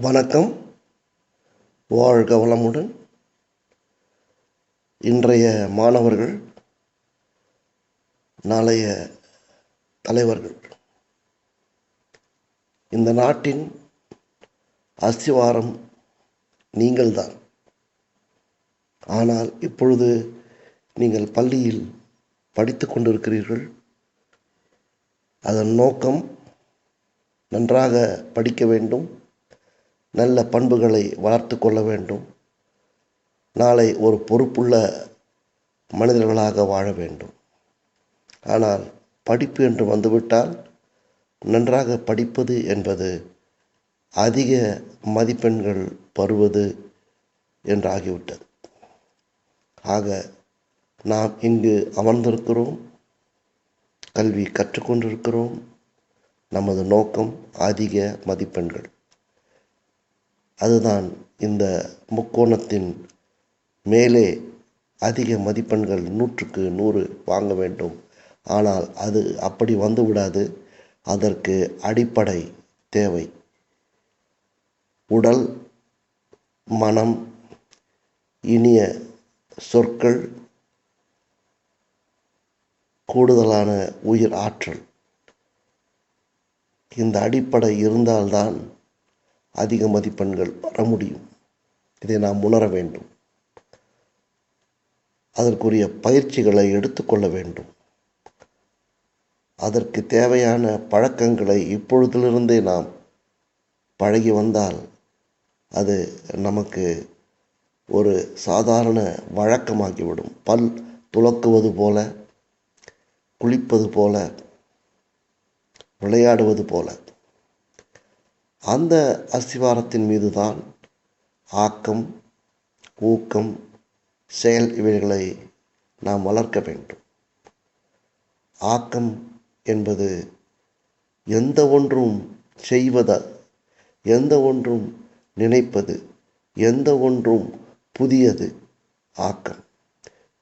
வணக்கம். வாழ்க வளமுடன். இன்றைய மாணவர்கள் நாளைய தலைவர்கள். இந்த நாட்டின் அஸ்திவாரம் நீங்கள்தான். ஆனால் இப்பொழுது நீங்கள் பள்ளியில் படித்து கொண்டிருக்கிறீர்கள். அதன் நோக்கம் நன்றாக படிக்க வேண்டும். நல்ல பண்புகளை வளர்த்து கொள்ள வேண்டும். நாளை ஒரு பொறுப்புள்ள மனிதர்களாக வாழ வேண்டும். ஆனால் படிப்பு என்று வந்துவிட்டால் நன்றாக படிப்பது என்பது அதிக மதிப்பெண்கள் பருவது என்றாகிவிட்டது. ஆக நாம் இங்கு அமர்ந்திருக்கிறோம். கல்வி கற்றுக்கொண்டிருக்கிறோம். நமது நோக்கம் அதிக மதிப்பெண்கள். அதுதான் இந்த முக்கோணத்தின் மேலே அதிக மதிப்பெண்கள் நூற்றுக்கு நூறு வாங்க வேண்டும். ஆனால் அது அப்படி வந்து விடாது அதற்கு அடிப்படை தேவை. உடல் மனம் இனிய சொற்கள் கூடுதலான உயிர் ஆற்றல். இந்த அடிப்படை இருந்தால்தான் அதிக மதிப்பெண்கள் வர முடியும். இதை நாம் உணர வேண்டும். அதற்குரிய பயிற்சிகளை எடுத்துக்கொள்ள வேண்டும். அதற்கு தேவையான பழக்கங்களை இப்பொழுதிலிருந்தே நாம் பழகி வந்தால் அது நமக்கு ஒரு சாதாரண வழக்கமாகிவிடும். பல் துலக்குவது போல குளிப்பது போல விளையாடுவது போல. அந்த அஸ்திவாரத்தின் மீது தான் ஆக்கம் ஊக்கம் செயல் இவைகளை நாம் வளர்க்க வேண்டும். ஆக்கம் என்பது எந்த ஒன்றும் செய்வத எந்த ஒன்றும் நினைப்பது எந்த ஒன்றும் புதியது ஆக்கம்.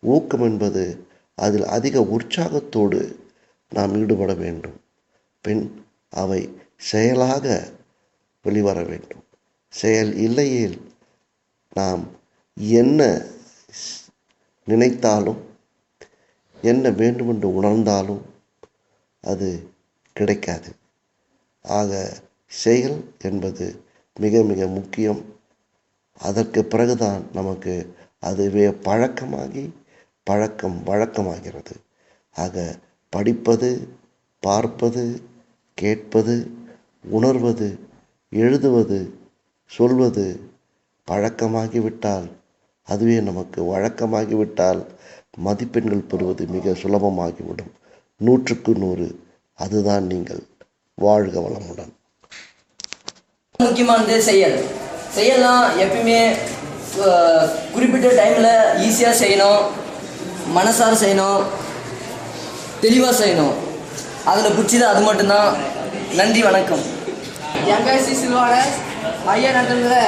ஊக்கம் என்பது அதில் அதிக உற்சாகத்தோடு நாம் ஈடுபட வேண்டும். பின் அவை செயலாக வெளிவர வேண்டும். செயல் இல்லையேல் நாம் என்ன நினைத்தாலும் என்ன வேண்டுமென்று உணர்ந்தாலும் அது கிடைக்காது. ஆக செயல் என்பது மிக மிக முக்கியம். அதற்கு பிறகுதான் நமக்கு அதுவே பழக்கமாகி பழக்கம் வழக்கமாகிறது. ஆக படிப்பது பார்ப்பது கேட்பது உணர்வது எழுதுவது சொல்வது பழக்கமாகிவிட்டால் அதுவே நமக்கு வழக்கமாகிவிட்டால் மதிப்பெண்கள் பெறுவது மிக சுலபமாகிவிடும். நூற்றுக்கு நூறு அதுதான் நீங்கள் வாழ்க வளமுடன். முக்கியமானது செயல். செயல்லாம் எப்பயுமே குறிப்பிட்ட டைமில் ஈஸியாக செய்யணும் மனசார செய்யணும் தெளிவாக செய்யணும். அதில் பிடிச்சது அது மட்டும்தான். நன்றி வணக்கம். எம்எஸ்சி சில்வாடஸ் ஐயா நடந்தது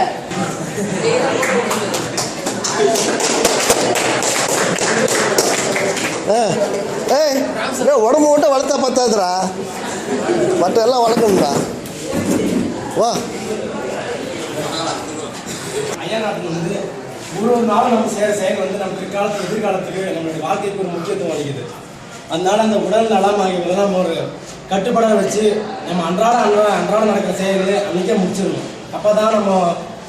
ஏய் உடம்பு மட்டும் வளர்த்தா பத்தாதுடா. மற்ற எல்லாம் வளர்க்கணும்டா. வா. ஐயா நாட்டில் வந்து ஒரு ஒரு நாளும் நம்ம செய்கிற செயல் வந்து நம்ம பிற்காலத்துக்கு எதிர்காலத்துக்கு நம்மளுடைய வாழ்க்கைக்கு ஒரு முக்கியத்துவம் அளிக்குது. அதனால அந்த உடல் நலம் ஆகியவங்களை நம்ம ஒரு கட்டுப்பாட வச்சு நம்ம அன்றாட அன்றாட அன்றாட நடக்கிற செயல் அன்றைக்கே முடிச்சிடணும். அப்போ தான் நம்ம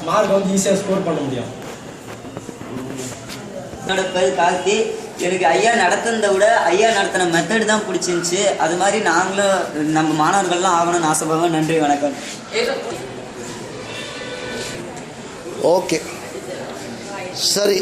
மார்க் வந்து ஈஸியாக ஸ்கோர் பண்ண முடியும். என்னோட பேர் கார்த்தி. எனக்கு ஐயா நடத்துனதை விட ஐயா நடத்தின மெத்தட் தான் பிடிச்சிருந்துச்சி. அது மாதிரி நாங்களும் நம்ம மாணவர்கள்லாம் ஆகணும்னு ஆசைப்படுவோம் நன்றி வணக்கம். ஓகே. சரி.